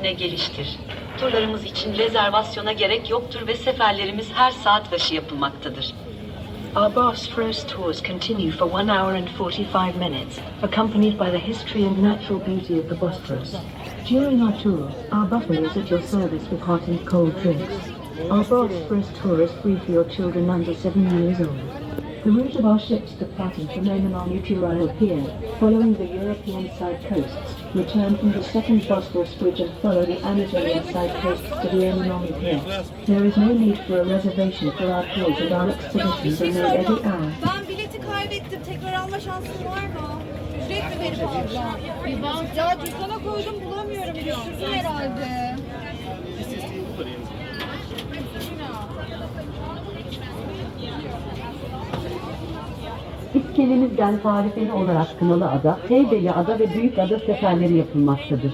iskelesine geliştir. Turlarımız için rezervasyona gerek yoktur ve seferlerimiz her saat başı yapılmaktadır. Our Bosphorus tours continue for 1 hour and 45 minutes, accompanied by the history and natural beauty of the Bosphorus. During our tour, our buffer is at your service with hot and cold drinks. Our Bosphorus tour is free for your children under 7 years old. The route of our ships departing from Oman Pier, following the European side coasts, return from the second Bosphorus bridge and follow the Anatolian side coasts to the Oman Pier. There is no need for a reservation for our tours and our expeditions are made every hour. Ben bileti kaybettim. Tekrar alma şansım var mı? Ücret mi verip alacağım? Ya cüzdana koydum bulamıyorum. Düşürdüm herhalde. İskelemizden tarifeli olarak Kınalı Ada, Heybeli Ada ve Büyük Ada seferleri yapılmaktadır.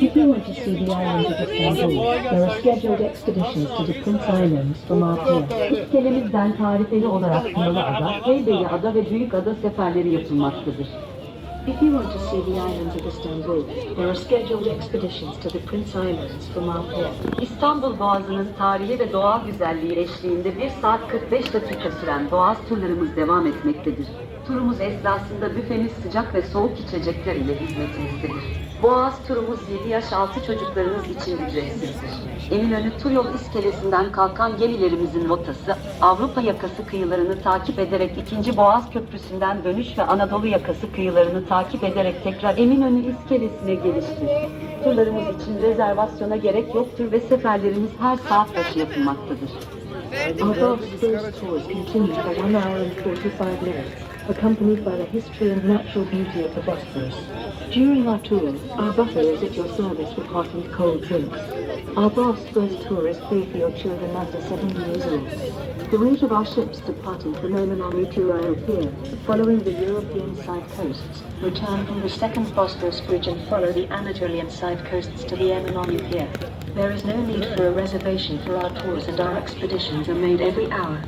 If you want to see the islands of Istanbul, there are scheduled expeditions to the Prince Islands from pier. İskelemizden tarifeli olarak Kınalı Ada, Heybeli Ada ve Büyük Ada seferleri yapılmaktadır. If you want to see the islands of Istanbul, there are scheduled expeditions to the Prince Islands from our pier. İstanbul Boğazı'nın tarihi ve doğal güzelliği eşliğinde 1 saat 45 dakika süren boğaz turlarımız devam etmektedir. Turumuz esnasında büfemiz sıcak ve soğuk içecekler ile hizmetimizdedir. Boğaz turumuz 7 yaş altı çocuklarınız için ücretsizdir. Eminönü Tur Yol iskelesinden kalkan gemilerimizin rotası, Avrupa yakası kıyılarını takip ederek 2. Boğaz Köprüsü'nden dönüş ve Anadolu yakası kıyılarını takip ederek tekrar Eminönü iskelesine geliştir. Turlarımız için rezervasyona gerek yoktur ve seferlerimiz her saat başı yapılmaktadır. Our Bosphorus tours continue for 1 hour and 45 minutes, accompanied by the history and natural beauty of the Bosphorus. During our tour, our buffer is at your service with hot and cold drinks. Our Bosphorus tour is free for your children under 7 years old. The route of our ships departing from Oman Pier, following the European side coasts, return from the second Bosphorus bridge and follow the Anatolian side coasts to the Oman Pier. There is no need for a reservation for our tours and our expeditions are made every hour.